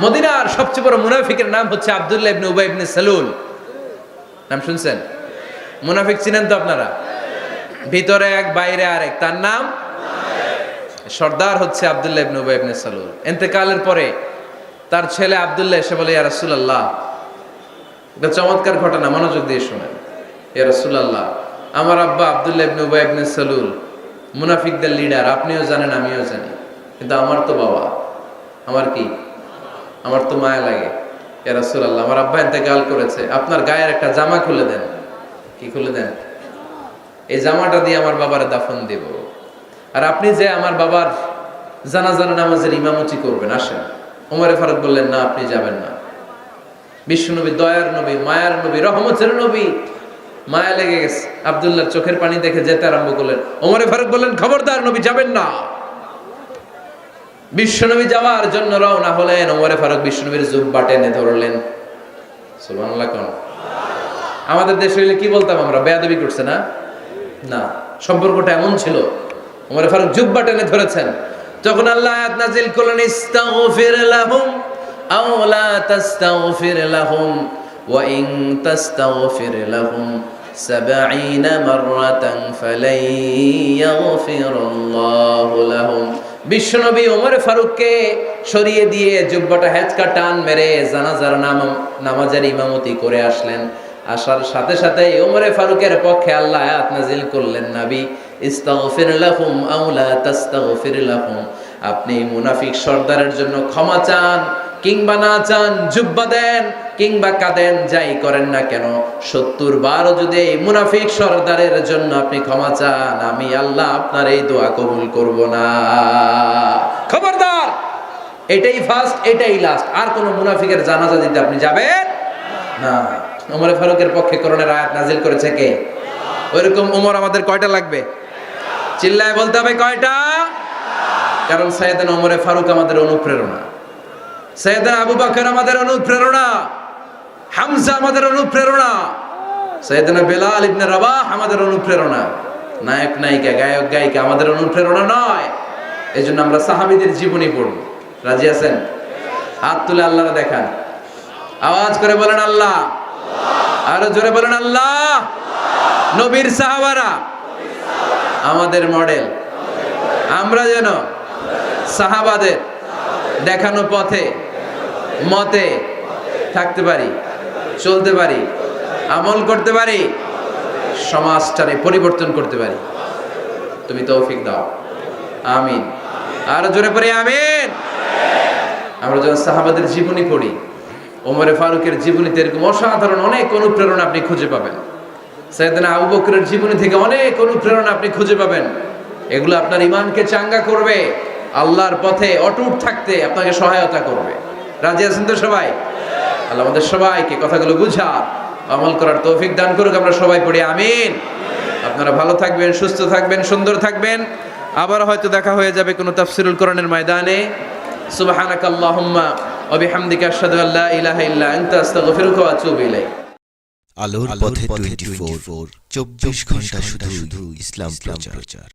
মদিনার সবচেয়ে বড় মুনাফিকের নাম হচ্ছে আব্দুল্লাহ ইবনে উবাই ইবনে সালুল। নাম শুনছেন? মুনাফিক চিনেন তো আপনারা? ভিতরে এক, বাইরে আরেক। তার নাম? সর্দার হচ্ছে আব্দুল্লাহ ইবনে উবাই ইবনে সালুল। এতেকালের পরে তার ছেলে আবদুল্লাহ এসে বলে, ইয়া রাসূলুল্লাহ, এটা চমৎকার ঘটনা, মনোযোগ দিয়ে শুনেন। ইয়া রাসূলুল্লাহ, আমার আব্বা আব্দুল্লাহ ইবনে উবাই ইবনে সালুল, মুনাফিকদের লিডার আপনিও জানেন, আমিও জানি। কিন্তু আমার তো বাবা। আমার কি? আমার তো মায়া লাগে। ইয়া রাসূলুল্লাহ, আমার আব্বা ইন্তেকাল করেছে, আপনার গায়ের একটা জামা খুলে দেন। কি খুলে দেন? এই জামাটা দিয়ে আমার বাবার দাফন দেব। আর আপনি যে আমার বাবার জানাজার নামাজের ইমামতি করবেন, আসেন। ওমরে ফারুক বললেন, না, আপনি যাবেন না। বিশ্বনবী দয়ার নবী, মায়ার নবী, রহমতের নবী, মায়া লেগে গেছে। আব্দুল্লাহ চোখের পানি দেখে যেতে আরম্ভ করলেন। ওমরে ফারুক বললেন, খবরদার নবী, যাবেন না। বিশ্বনবী যাওয়ার জন্য রওনা হলেন, ওমরে ফারুক বিশ্বনবীর জুব্বা টেনে ধরলেন। সুবহানাল্লাহ কোন? আমাদের দেশে হইলে কি বলতাম আমরা? বেয়াদবি করছে না? না, সম্পর্কটা এমন ছিল, ওমরে ফারুক জুব্বা টেনে ধরেছেন। তখন আল্লাহ আয়াত নাজিল করলেন, ইস্তাগফির লাহুম আও লা তাস্তাগফির লাহুম ওয়া ইন তাস্তাগফির লাহুম 70 মাররাতান ফালাই ইয়াগফিরুল্লাহু লাহুম। বিশ্বনবী ওমর ফারুককে সরিয়ে দিয়ে জুব্বাটা হেঁচকা টান মেরে জানাজার নাম, নামাজের ইমামতি করে আসলেন। আসার সাথে সাথে ওমরে ফারুকের পক্ষে আল্লাহ আয়াত করলেন, নাবি, ইস্তাগফির লাহুম আউলা তাস্তাগফির লাহুম। আপনি মুনাফিক সর্দারের জন্য ক্ষমা চান কিংবা না চান, জুব্বা দেন, কিংবা কাঁদেন, যাই করেন না কেন, সত্তর বারও যদি এই মুনাফিক সর্দারের জন্য আপনি ক্ষমা চান, আমি আল্লাহ আপনার এই দোয়া কবুল করব না। খবরদার, এটাই ফার্স্ট এটাই লাস্ট আর কোন মুনাফিকের জানাজা দিতে আপনি যাবেন? না। ওমর ফারুকের পক্ষে করোনার আয়াত নাজিল করেছে কে? ওইরকম ওমর আমাদের কয়টা লাগবে? চিল্লায় বলতে হবে কয়টা? কারণ সৈয়দান ওমরে ফারুক আমাদের অনুপ্রেরণা। সৈয়দান আবু বকর আমাদের অনুপ্রেরণা, হামজা আমাদের অনুপ্রেরণা, সৈয়দানা বেলাল ইবনে রাবাহ আমাদের অনুপ্রেরণা। নায়ক, নায়িকা, গায়ক, গায়িকা আমাদের অনুপ্রেরণা নয় এই জন্য আমরা সাহাবিদের জীবনী পড়ব। রাজি আছেন? হাত তুলে আল্লাহরা দেখান। আওয়াজ করে বলেন আল্লাহ। আরও জোরে বলেন আল্লাহ। নবীর সাহাবারা, আমাদের মডেল। আমরা যেন সাহাবাদের দেখানো পথে মতে থাকতে পারি, চলতে পারি, আমল করতে পারি সমাজটারে পরিবর্তন করতে পারি। তুমি তৌফিক দাও। আমিন। আর জোরে পড়ি আমিন। আমরা যখন সাহাবাদের জীবনী পড়ি, ওমরে ফারুকের জীবনীতে এরকম অসাধারণ অনেক অনুপ্রেরণা আপনি খুঁজে পাবেন। সাইয়েদনা আবু বকরের জীবনী থেকে অনেক অনুপ্রেরণা আপনি খুঁজে পাবেন। এগুলো আপনার ইমানকে চাঙ্গা করবে, আল্লাহর পথে অটুট থাকতে আপনাকে সহায়তা করবে। রাজি আছেন তো সবাই? আল্লাহ আমাদের সবাইকে কথাগুলো বুঝার আমল করার তৌফিক দান করুক আমরা সবাই পড়ি আমিন। আপনারা ভালো থাকবেন সুস্থ থাকবেন সুন্দর থাকবেন। আবার হয়তো দেখা হয়ে যাবে কোনো তাফসিরুল কোরআনের ময়দানে। সুবহানাকাল্লাহুম্মা ওয়া বিহামদিকা আশহাদু আল্লা ইলাহা ইল্লা আনতা আস্তাগফিরুকা ওয়া আতুবু ইলাইক। আলোর পথে টোয়েন্টি ফোর চব্বিশ ঘণ্টা শুধু শুধু ইসলাম প্রচার।